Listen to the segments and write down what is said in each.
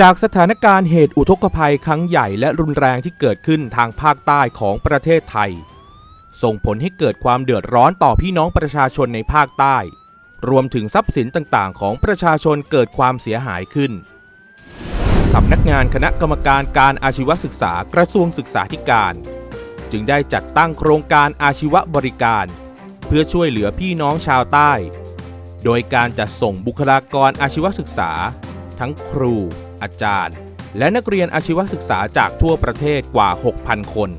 จากสถานการณ์เหตุอุทกภัยครั้งใหญ่และรุนแรงที่เกิดขึ้นทางภาคใต้ของประเทศไทย ส่งผลให้เกิดความเดือดร้อนต่อพี่น้องประชาชนในภาคใต้ รวมถึงทรัพย์สินต่างๆ ของประชาชนเกิดความเสียหายขึ้นสำนักงานคณะกรรมการการอาชีวศึกษากระทรวงศึกษาธิการ จึงได้จัดตั้งโครงการอาชีวบริการ เพื่อช่วยเหลือพี่น้องชาวใต้ โดยการจัดส่งบุคลากรอาชีวศึกษา ทั้งครู อาจารย์ และนักเรียนอาชีวศึกษาจากทั่วประเทศกว่า 6,000 คน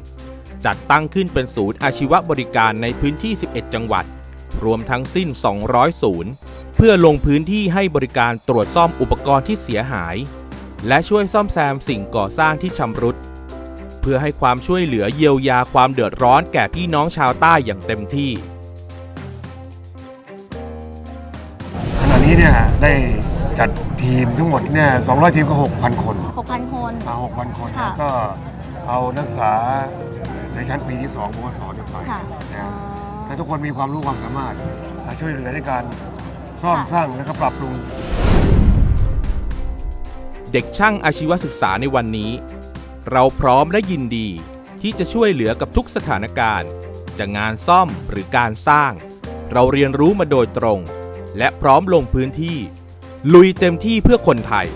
จัดตั้งขึ้นเป็นศูนย์อาชีวบริการในพื้นที่ 11 จังหวัด รวมทั้งสิ้น 200 ศูนย์ เพื่อลงพื้นที่ให้บริการตรวจซ่อมอุปกรณ์ที่เสียหาย และช่วยซ่อมแซมสิ่งก่อสร้างที่ชำรุด เพื่อให้ความช่วยเหลือเยียวยาความเดือดร้อนแก่พี่น้องชาวใต้อย่างเต็มที่ขณะนี้เนี่ยได้ จัดทีมทั้งหมดเนี่ย200 ทีมก็ 6,000 คน6,000 คน มา6,000 คนค่ะแล้วก็เอานักศึกษาในชั้นปีที่2ปวสเนี่ยไปค่ะนะอ๋อและทุกคนมีความรู้ความสามารถมาช่วยเหลือในการซ่อมค่ะ สร้างและก็ปรับปรุง เด็กช่างอาชีวศึกษาในวันนี้ เราพร้อมและยินดีที่จะช่วยเหลือกับทุกสถานการณ์ จะงานซ่อมหรือการสร้าง เราเรียนรู้มาโดยตรง และพร้อมลงพื้นที่ ลุยเต็มที่เพื่อคนไทย